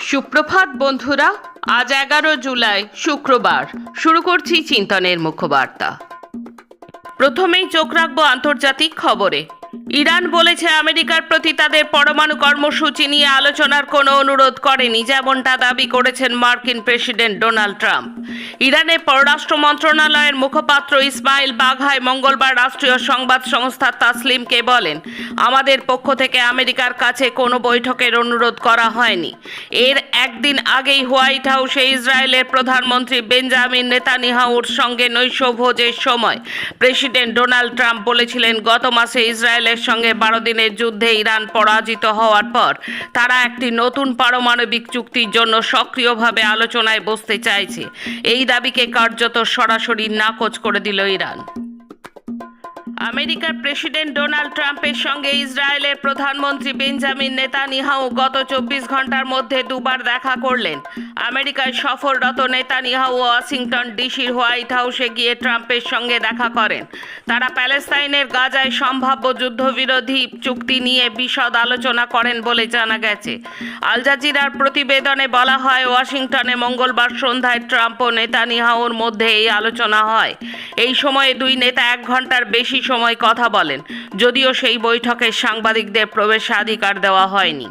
সুপ্রভাত বন্ধুরা, আজ এগারো জুলাই, শুক্রবার। শুরু করছি চিন্তনের মুখবার্তা। প্রথমেই চোখ রাখব আন্তর্জাতিক খবরে। ইরান বলেছে আমেরিকার প্রতি তাদের পরমাণু কর্মসূচি নিয়ে আলোচনার কোনো অনুরোধ করেনি, যেমনটা দাবি করেছেন মার্কিন প্রেসিডেন্ট ডোনাল্ড ট্রাম্প। ইরানের পররাষ্ট্র মন্ত্রণালয়ের মুখপাত্র ইসমাইল বাঘাই মঙ্গলবার রাষ্ট্রীয় সংবাদ সংস্থা তাসলিমকে বলেন, আমাদের পক্ষ থেকে আমেরিকার কাছে কোনো বৈঠকের অনুরোধ করা হয়নি। এর একদিন আগেই হোয়াইট হাউসে ইসরায়েলের প্রধানমন্ত্রী বেঞ্জামিন নেতানিয়াহুর সঙ্গে নৈশভোজের সময় প্রেসিডেন্ট ডোনাল্ড ট্রাম্প বলেছিলেন, গত মাসে ইসরায়েলের সঙ্গে বারো দিনের যুদ্ধে ইরান পরাজিত হওয়ার পর তারা একটি নতুন পারমাণবিক চুক্তির জন্য সক্রিয়ভাবে আলোচনায় বসতে চাইছে। এই দাবিকে কার্যত সরাসরি নাকচ করে দিল ইরান। আমেরিকার প্রেসিডেন্ট ডোনাল্ড ট্রাম্পের সঙ্গে ইসরায়েলের প্রধানমন্ত্রী বেঞ্জামিন নেতানিয়াহু গত চব্বিশ ঘণ্টার মধ্যে দুবার দেখা করলেন। আমেরিকায় সফররত নেতানিয়াহু ওয়াশিংটন ডিসির হোয়াইট হাউসে গিয়ে ট্রাম্পের সঙ্গে দেখা করেন। তারা প্যালেস্তাইনের গাজায় সম্ভাব্য যুদ্ধবিরোধী চুক্তি নিয়ে বিশদ আলোচনা করেন বলে জানা গেছে। আল জাজিরার প্রতিবেদনে বলা হয়, ওয়াশিংটনে মঙ্গলবার সন্ধ্যায় ট্রাম্প ও নেতানিয়াহুর মধ্যে এই আলোচনা হয়। এই সময়ে দুই নেতা এক ঘণ্টার বেশি সময় কথা বলেন, যদিও সেই বৈঠকে সাংবাদিকদের প্রবেশাধিকার দেওয়া হয়নি।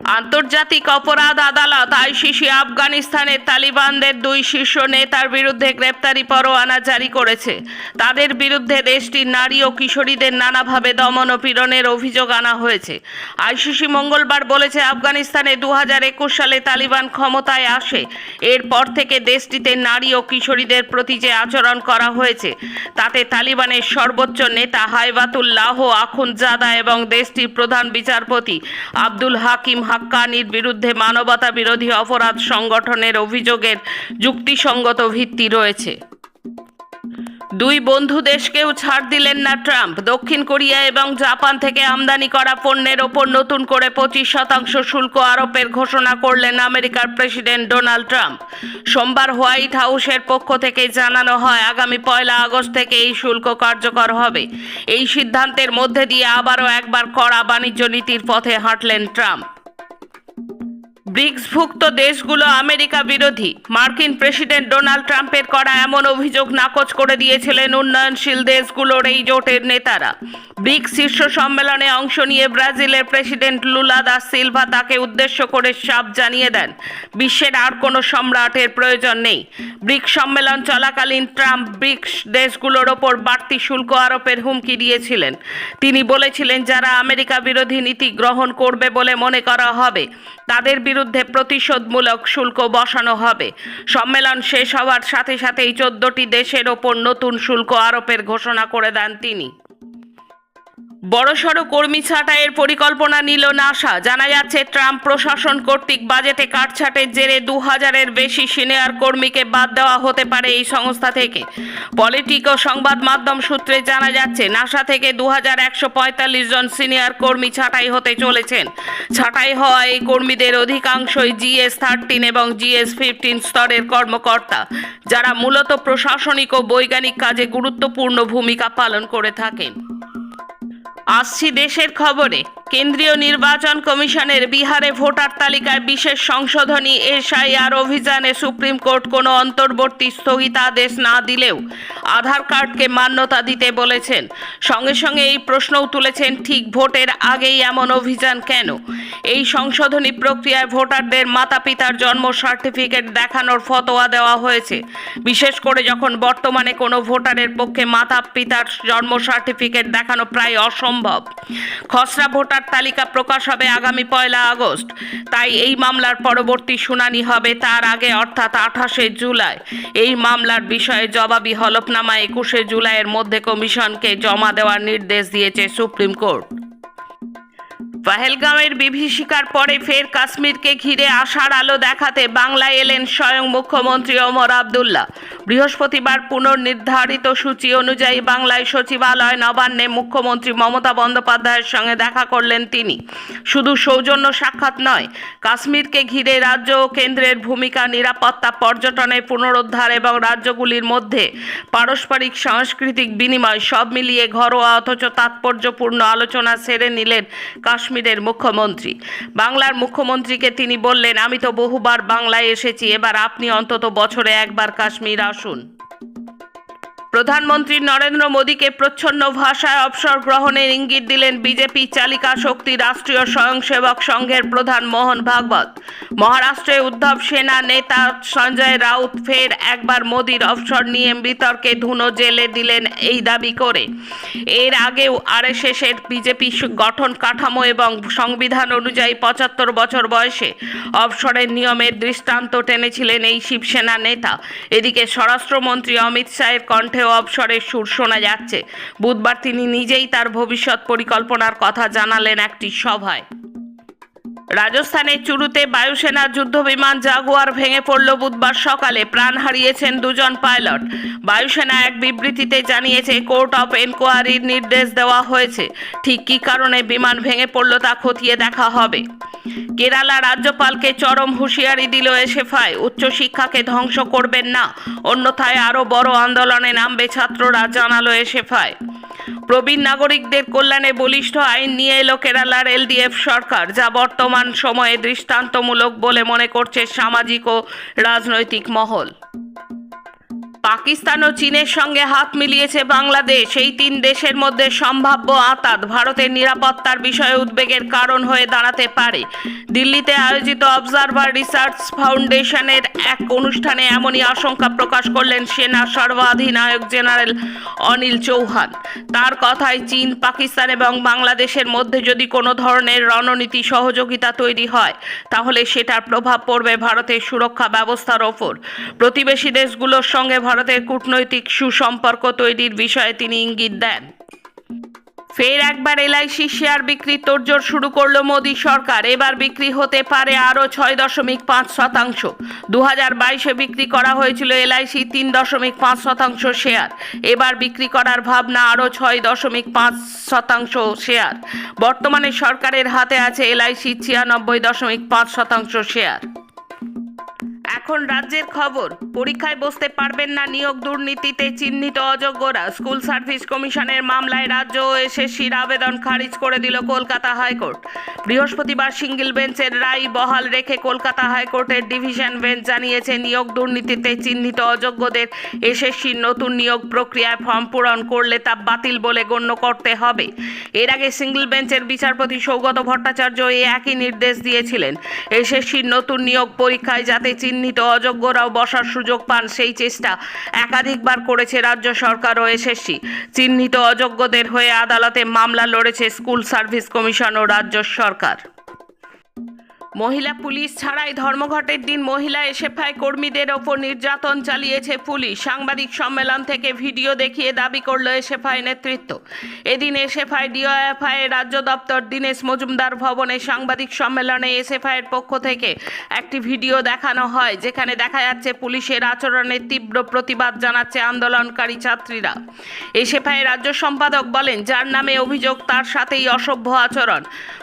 আন্তর্জাতিক অপরাধ আদালত আইসিসি আফগানিস্তানের তালিবানদের দুই শীর্ষ নেতার বিরুদ্ধে গ্রেপ্তারি পরোয়ানা জারি করেছে। তাদের বিরুদ্ধে দেশটির নারী ও কিশোরীদের নানাভাবে দমন ও পীড়নের অভিযোগ আনা হয়েছে। আইসিসি মঙ্গলবার বলেছে, আফগানিস্তানে দু হাজার একুশ সালে তালিবান ক্ষমতায় আসে। এরপর থেকে দেশটিতে নারী ও কিশোরীদের প্রতি যে আচরণ করা হয়েছে, তাতে তালিবানের সর্বোচ্চ নেতা হাইবাতুল্লাহ আখুনজাদা এবং দেশটির প্রধান বিচারপতি আব্দুল হাকিম হাক্কানির বিরুদ্ধে মানবতা বিরোধী অপরাধ সংগঠনের অভিযোগের যুক্তিসঙ্গত ভিত্তি রয়েছে। দুই বন্ধু দেশকেও ছাড় দিলেন না ট্রাম্প। দক্ষিণ কোরিয়া এবং জাপান থেকে আমদানি করা পণ্যের ওপর নতুন করে পঁচিশ শতাংশ শুল্ক আরোপের ঘোষণা করলেন আমেরিকার প্রেসিডেন্ট ডোনাল্ড ট্রাম্প। সোমবার হোয়াইট হাউসের পক্ষ থেকে জানানো হয়, আগামী পয়লা আগস্ট থেকে এই শুল্ক কার্যকর হবে। এই সিদ্ধান্তের মধ্যে দিয়ে আবারও একবার কড়া বাণিজ্য নীতির পথে হাঁটলেন ট্রাম্প। ব্রিক্সভুক্ত দেশগুলো আমেরিকা বিরোধী। মার্কিন প্রেসিডেন্ট ডোনাল্ড ট্রাম্পের করা এমন অভিযোগ নাকচ করে দিয়েছিলেন উন্নয়নশীল দেশগুলোর এই জোটের নেতারা। ব্রিক্স শীর্ষ সম্মেলনে অংশ নিয়ে ব্রাজিলের প্রেসিডেন্ট লুলা দা সিলভা তাকে উদ্দেশ্য করে সাপ জানিয়ে দেন। বিশ্বের আর কোনো সম্রাটের প্রয়োজন নেই। ব্রিক্স সম্মেলন চলাকালীন ট্রাম্প ব্রিক্স দেশগুলোর ওপর বাড়তি শুল্ক আরোপের হুমকি দিয়েছিলেন। তিনি বলেছিলেন, যারা আমেরিকা বিরোধী নীতি গ্রহণ করবে বলে মনে করা হবে, তাদের বিরুদ্ধে প্রতিশোধমূলক শুল্ক বসানো হবে। সম্মেলন শেষ হওয়ার সাথে সাথেই চোদ্দটি দেশের ওপর নতুন শুল্ক আরোপের ঘোষণা করে দেন তিনি। বড়সড় কর্মী ছাঁটাইয়ের পরিকল্পনা নিল নাসা। জানা যাচ্ছে, ট্রাম্প প্রশাসন কর্তৃক বাজেটে কাটছাটের জেরে দু হাজারের বেশি সিনিয়র কর্মীকে বাদ দেওয়া হতে পারে এই সংস্থা থেকে। পলিটিক ও সংবাদ মাধ্যম সূত্রে জানা যাচ্ছে, নাসা থেকে দু হাজার একশো পঁয়তাল্লিশ জন সিনিয়র কর্মী ছাঁটাই হতে চলেছেন। ছাঁটাই হওয়া এই কর্মীদের অধিকাংশই জিএস থার্টিন এবং জিএস ফিফটিন স্তরের কর্মকর্তা, যারা মূলত প্রশাসনিক ও বৈজ্ঞানিক কাজে গুরুত্বপূর্ণ ভূমিকা পালন করে থাকেন। আসছি দেশের খবরে। কেন্দ্রীয় নির্বাচন কমিশনের বিহারে ভোটার তালিকায় বিশেষ সংশোধনী, এসআইআর অভিযানে সুপ্রিম কোর্ট কোনো অন্তর্বর্তী স্থগিতাদেশ না দিলেও আধার কার্ডকে মান্যতা দিতে বলেছেন। সঙ্গে সঙ্গে এই প্রশ্নও তুলেছেন, ঠিক ভোটের আগেই এমন অভিযান কেন? এই সংশোধনী প্রক্রিয়ায় ভোটারদের মাতা পিতার জন্ম সার্টিফিকেট দেখানোর ফতোয়া দেওয়া হয়েছে। বিশেষ করে যখন বর্তমানে কোনো ভোটারের পক্ষে মাতা পিতার জন্ম সার্টিফিকেট দেখানো প্রায় অসম্ভব। খসড়া ভোটার তালিকা প্রকাশ হবে আগামী পয়লা আগস্ট। তাই এই মামলার পরবর্তী শুনানি হবে তার আগে, অর্থাৎ আঠাশে জুলাই। এই মামলার বিষয়ে জবাবি হলফনামা একুশে জুলাইয়ের মধ্যে কমিশনকে জমা দেওয়ার নির্দেশ দিয়েছে সুপ্রিম কোর্ট। পহেলগাঁওয়ের বিভীষিকার পরে ফের কাশ্মীরকে ঘিরে আশার আলো দেখাতে বাংলায় এলেন স্বয়ং মুখ্যমন্ত্রী ওমর আবদুল্লাহ। বৃহস্পতিবার পুনর্নির্ধারিত সূচি অনুযায়ী বাংলায় সচিবালয় নবান্নে মুখ্যমন্ত্রী মমতা বন্দ্যোপাধ্যায়ের সঙ্গে দেখা করলেন তিনি। শুধু সৌজন্য সাক্ষাৎ নয়, কাশ্মীরকে ঘিরে রাজ্য ও কেন্দ্রের ভূমিকা, নিরাপত্তা পর্যটনের পুনরুদ্ধার এবং রাজ্যগুলির মধ্যে পারস্পরিক সাংস্কৃতিক বিনিময় সব মিলিয়ে ঘরোয়া অথচ তাৎপর্যপূর্ণ আলোচনা সেরে নিলেন কাশ্মীর কাশ্মীরের মুখ্যমন্ত্রী। বাংলার মুখ্যমন্ত্রীকে তিনি বললেন, আমি তো বহুবার বাংলায় এসেছি, এবার আপনি অন্তত বছরে একবার কাশ্মীর আসুন। প্রধানমন্ত্রী নরেন্দ্র মোদীকে প্রচ্ছন্ন ভাষায় অবসর গ্রহণের ইঙ্গিত দিলেন বিজেপি চালিকা শক্তি রাষ্ট্রীয় স্বয়ংসেবক সংঘের প্রধান মোহন ভাগবত। মহারাষ্ট্রে উদ্ধব সেনা নেতা সঞ্জয় রাউত ফের একবার মোদীর অবসর নিয়ে বিতর্কে ধুনো জেলে দিলেন এই দাবি করে। এর আগেও আর আরএসএসের বিজেপি গঠন কাঠামো এবং সংবিধান অনুযায়ী পঁচাত্তর বছর বয়সে অবসরের নিয়মের দৃষ্টান্ত টেনেছিলেন এই শিবসেনা নেতা। এদিকে স্বরাষ্ট্রমন্ত্রী অমিত শাহের কণ্ঠে অবসরের সুর শোনা যাচ্ছে। বুধবার তিনি নিজেই তার ভবিষ্যৎ পরিকল্পনার কথা জানালেন একটি সভায়। রাজস্থানের চুরুতে বায়ুসেনার যুদ্ধবিমান জাগুয়ার ভেঙে পড়ল বুধবার সকালে। প্রাণ হারিয়েছেন দুজন পাইলট। বায়ুসেনা এক বিবৃতিতে জানিয়েছে, কোর্ট অফ এনকোয়ারির নির্দেশ দেওয়া হয়েছে। ঠিক কী কারণে বিমান ভেঙে পড়ল তা খতিয়ে দেখা হবে? কেরালা রাজ্যপালকে চরম হুঁশিয়ারি দিল এসএফআই। উচ্চশিক্ষাকে ধ্বংস করবেন না। অন্যথায় আরও বড় আন্দোলনে নামবে ছাত্ররা, জানালো এসএফআই। প্রবীণ নাগরিকদের কল্যাণে বলিষ্ঠ আইন নিয়ে এলো কেরালার এলডিএফ সরকার, যা বর্তমান সময়ে দৃষ্টান্তমূলক বলে মনে করছে সামাজিক ও রাজনৈতিক মহল। পাকিস্তান ও চীনের সঙ্গে হাত মিলিয়েছে বাংলাদেশ। এই তিন দেশের মধ্যে সম্ভাব্য আতাত ভারতের নিরাপত্তার বিষয়ে উদ্বেগের কারণ হয়ে দাঁড়াতে পারে। দিল্লিতে আয়োজিত অবজারভার রিসার্চ ফাউন্ডেশনের এক অনুষ্ঠানে এমনই আশঙ্কা প্রকাশ করলেন সেনা সর্বাধিনায়ক জেনারেল অনিল চৌহান। তার কথায় চীন, পাকিস্তান এবং বাংলাদেশের মধ্যে যদি কোনো ধরনের রণনীতি সহযোগিতা তৈরি হয়, তাহলে সেটার প্রভাব পড়বে ভারতের সুরক্ষা ব্যবস্থার ওপর। প্রতিবেশী দেশগুলোর সঙ্গে ভারতের কূটনৈতিক সুসম্পর্ক তৈরির বিষয়ে তিনি ইঙ্গিত দেন। ফের একবার এলআইসি শেয়ার বিক্রি তোড়জোড় শুরু করল মোদী সরকার। এবার বিক্রি হতে পারে আরও ছয় দশমিক পাঁচ শতাংশ। দু হাজার বাইশে বিক্রি করা হয়েছিল এলআইসি তিন দশমিক পাঁচ শতাংশ শেয়ার। এবার বিক্রি করার ভাবনা আরও ছয় দশমিক পাঁচ শতাংশ শেয়ার। বর্তমানে সরকারের হাতে আছে এলআইসি ছিয়ানব্বই দশমিক পাঁচ শতাংশ শেয়ার। এখন রাজ্যের খবর, পরীক্ষায় বসতে পারবেন না নিয়োগ দুর্নীতিতে চিহ্নিত অযোগ্যরা। স্কুল সার্ভিস কমিশনের মামলায় রাজ্য ও এসএসসির আবেদন খারিজ করে দিল কলকাতা হাইকোর্ট। বৃহস্পতিবার সিঙ্গেল বেঞ্চের রায় বহাল রেখে কলকাতা হাইকোর্টের ডিভিশন বেঞ্চ জানিয়েছে, নিয়োগ দুর্নীতিতে চিহ্নিত অযোগ্যদের এসএসসির নতুন নিয়োগ প্রক্রিয়ায় ফর্ম পূরণ করলে তা বাতিল বলে গণ্য করতে হবে। এর আগে সিঙ্গেল বেঞ্চের বিচারপতি সৌগত ভট্টাচার্য এই একই নির্দেশ দিয়েছিলেন। এসএসসির নতুন নিয়োগ পরীক্ষায় যাতে চিহ্নিত অযোগ্যরাও বসার সুযোগ পান সেই চেষ্টা একাধিকবার করেছে রাজ্য সরকার ও এসএসসি চিহ্নিত অযোগ্যদের হয়ে আদালতে মামলা লড়েছে স্কুল সার্ভিস কমিশন ও রাজ্য সরকার। মহিলা পুলিশ ছাড়াই ধর্মঘটের দিন মহিলা এসএফআই কর্মীদের ওপর নির্যাতন চালিয়েছে পুলিশ। সাংবাদিক সম্মেলন থেকে ভিডিও দেখিয়ে দাবি করল এসএফআই নেতৃত্ব। এদিন এসএফআই ডিওএফআই রাজ্য দপ্তর দীনেশ মজুমদার ভবনে সাংবাদিক সম্মেলনে এসএফআই এর পক্ষ থেকে একটি ভিডিও দেখানো হয়, যেখানে দেখা যাচ্ছে পুলিশের আচরণের তীব্র প্রতিবাদ জানাচ্ছে আন্দোলনকারী ছাত্রীরা। এসএফআই রাজ্য সম্পাদক বলেন, যার নামে অভিযোগ, তার সাথেই অসভ্য আচরণ।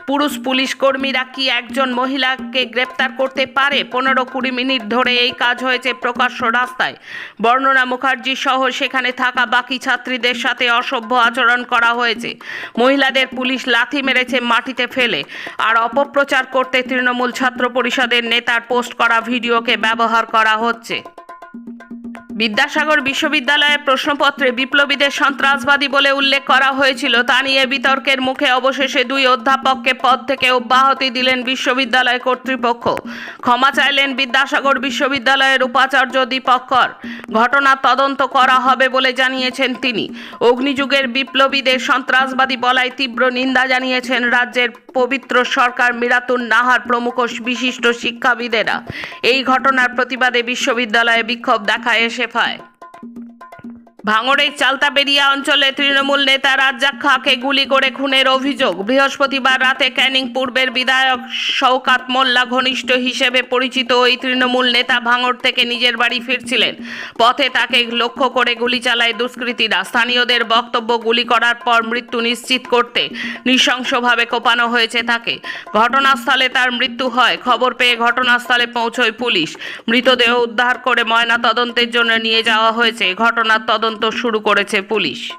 পুরুষ পুলিশ কর্মীরা কি একজন মহিলাকে গ্রেপ্তার করতে পারে। পনেরো কুড়ি মিনিট ধরে এই কাজ হয়েছে প্রকাশ্য রাস্তায়। বর্ণনা মুখার্জি সহ সেখানে থাকা বাকি ছাত্রীদের সাথে অসভ্য আচরণ করা হয়েছে। মহিলাদের পুলিশ লাথি মেরেছে মাটিতে ফেলে। আর অপপ্রচার করতে তৃণমূল ছাত্র পরিষদের নেতার পোস্ট করা ভিডিওকে ব্যবহার করা হচ্ছে। বিদ্যাসাগর বিশ্ববিদ্যালয়ের প্রশ্নপত্রে বিপ্লবীদের সন্ত্রাসবাদী বলে উল্লেখ করা হয়েছিল। তা নিয়ে বিতর্কের মুখে অবশেষে দুই অধ্যাপককে পদ থেকে অব্যাহতি দিলেন বিশ্ববিদ্যালয় কর্তৃপক্ষ। ক্ষমা চাইলেন বিদ্যাসাগর বিশ্ববিদ্যালয়ের উপাচার্য দীপক কর ঘটনা তদন্ত করা হবে বলে জানিয়েছেন তিনি। অগ্নিযুগের বিপ্লবীদের সন্ত্রাসবাদী বলায় তীব্র নিন্দা জানিয়েছেন রাজ্যের পবিত্র সরকার মিরাতুন নাহার প্রমুখ বিশিষ্ট শিক্ষাবিদেরা। এই ঘটনার প্রতিবাদে বিশ্ববিদ্যালয়ে বিক্ষোভ দেখায় এসেফায় ভাঙড়ের চালতাবেরিয়া অঞ্চলে তৃণমূল নেতা রাজ্জাক খাঁকে গুলি করে খুনের অভিযোগ। বৃহস্পতিবার রাতে ক্যানিং পূর্বের বিধায়ক শওকাত মোল্লা ঘনিষ্ঠ হিসেবে পরিচিত ওই তৃণমূল নেতা ভাঙড় থেকে নিজের বাড়ি ফিরছিলেন। পথে তাকে লক্ষ্য করে গুলি চালায় দুষ্কৃতীরা। স্থানীয়দের বক্তব্য, গুলি করার পর মৃত্যু নিশ্চিত করতে নৃশংসভাবে কোপানো হয়েছে তাকে। ঘটনাস্থলে তার মৃত্যু হয়। খবর পেয়ে ঘটনাস্থলে পৌঁছয় পুলিশ। মৃতদেহ উদ্ধার করে ময়না তদন্তের জন্য নিয়ে যাওয়া হয়েছে। ঘটনার তদন্ত শুরু করেছে পুলিশ।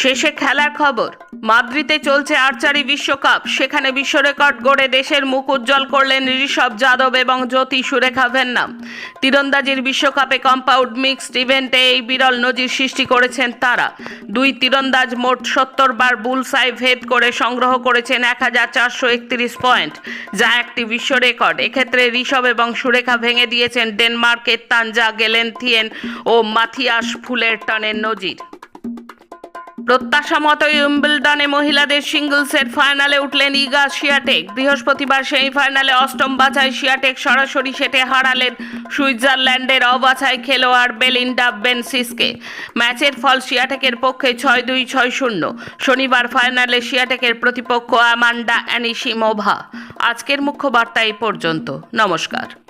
শেষে খেলার খবর। মাদ্রিদে চলছে আর্চারি বিশ্বকাপ। সেখানে বিশ্ব রেকর্ড গড়ে দেশের মুখ উজ্জ্বল করলেন ঋষভ যাদব এবং জ্যোতি সুরেখা ভেন্নাম। তীরন্দাজির বিশ্বকাপে কম্পাউন্ড মিক্সড ইভেন্টে এই বিরল নজির সৃষ্টি করেছেন তারা। দুই তীরন্দাজ মোট সত্তর বার বুলসাই ভেদ করে সংগ্রহ করেছেন এক হাজার চারশো একত্রিশ পয়েন্ট, যা একটি বিশ্ব রেকর্ড। এক্ষেত্রে ঋষভ এবং সুরেখা ভেঙে দিয়েছেন ডেনমার্কের তানজা গেলেনথিয়েন ও মাথিয়াস ফুলের টনের নজির। প্রত্যাশা মতোই উইম্বলডনে মহিলাদের সিঙ্গলসের ফাইনালে উঠলেন ইগা শিয়াটেক বৃহস্পতিবার সেই ফাইনালে অষ্টম বাছাই শিয়াটেক সরাসরি সেটে হারালেন সুইজারল্যান্ডের অবাছাই খেলোয়াড় বেলিন্ডা বেনসিসকে। ম্যাচের ফল শিয়াটেকের পক্ষে ছয় দুই, ছয় শূন্য। শনিবার ফাইনালে শিয়াটেকের প্রতিপক্ষ অ্যামান্ডা অ্যানিসিমোভা আজকের মুখ্য বার্তা এই পর্যন্ত। নমস্কার।